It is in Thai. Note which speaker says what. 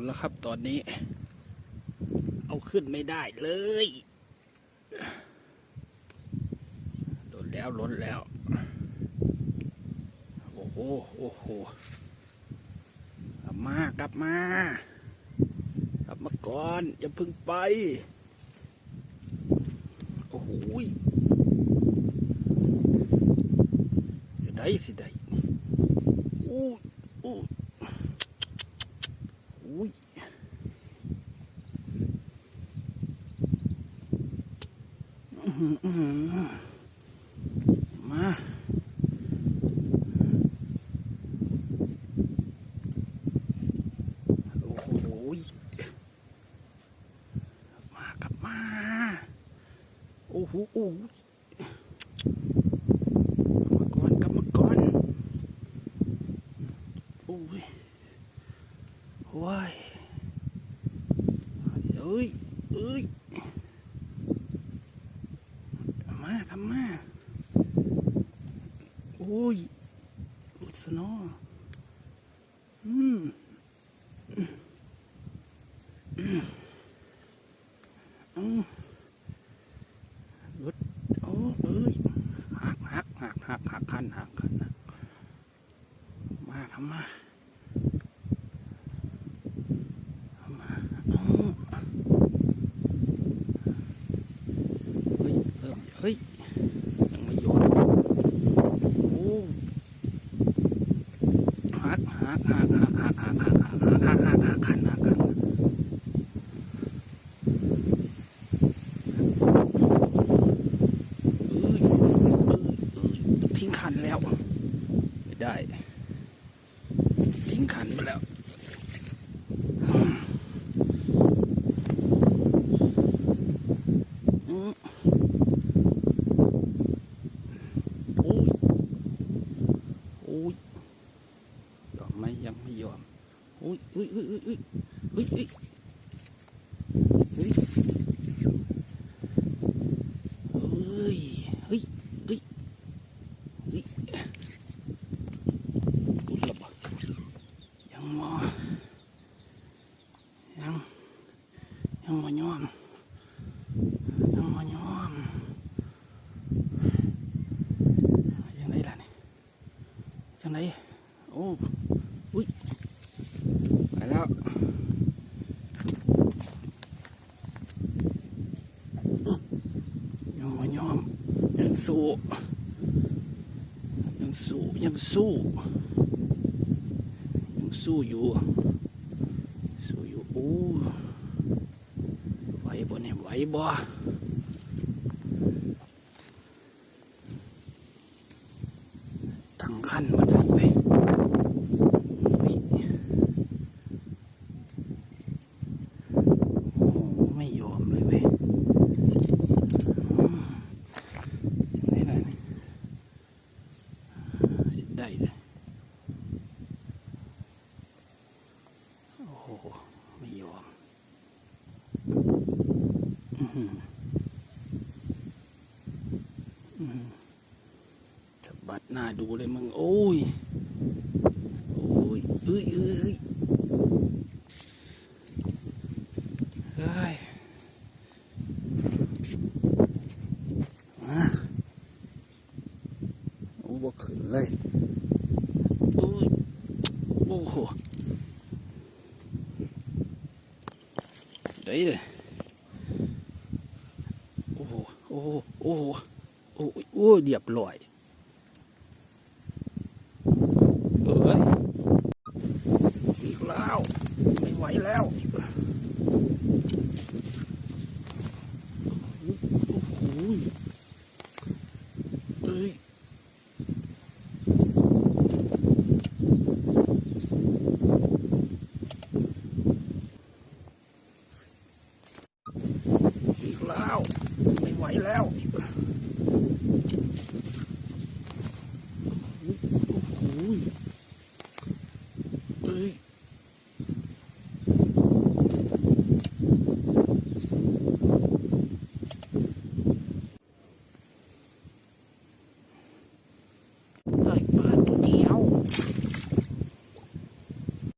Speaker 1: นแล้วครับ ตอนนี้ เอาขึ้นไม่ได้เลยหล่นแล้วล่นแล้ว โอ้โหโอ้โหกลับมากลับมากลับมาก่อน อย่าพึ่งไป โอ้โหสิได้สิได้อู้อู้ อ้ยมาโอ้โหมากลับมา โอ้โหโอ้โหกลับมาก่อนกลับมาก่อนโอ้ย ว้ายเอ้ยเอ้ยกลับมากลับมาโอ้ยอุดสนออืมอืมรถโอ้เอ้ยหักหักหักหักหักคันหักคันมาทำมาทำมาโอ้เฮ้ยเริ่มเฮ้ยยังไม่โยนโอ้ หักหักหักหักหักหักหักหักหักหักหักคันหันทิ้งคันแล้ว ไม่ได้ ทิ้งคันไปแล้วอืมโอ้ยโอ้ยยอม ไหมยังไม่ยอมโอ้ยเอ้ยเอ้ยเอ้ยเอ้ยเอ้ยเอ้ยเอ้ยเฮ้ยเฮ้ยเฮ้ยเฮ้ยกุดละบ่ยังมอยังยังมายอมยังมายอมยังไงล่ะนี่ยังไงโอ้อุ้ย ไปแล้ว ยังมายอม ยังสู้ ยังสู้ ยังสู้ ยังสู้อยู่ สู้อยู่โอ้ไหวบ่เนี่ยไหวบ่ตั้งขั้นมาได้ไหมอ้ไม่ยอมเลยเว้ย ได้เลยได้เลยโอ้โห ไม่ยอมอื้อหืออื้อหือสะ บัดหน้าดูเลยมึง โอ้ย โอ้ยเอ้ยเอ้ยเอ้ยเฮ้ยมาโอ้บ่ขึ้นเลยโอ้ยโอ้โหได้เลยโอ้โหโอ้โหโอ้โหโอ้ยโอ้ยเรียบร้อย ไหวแล้วโอ้โห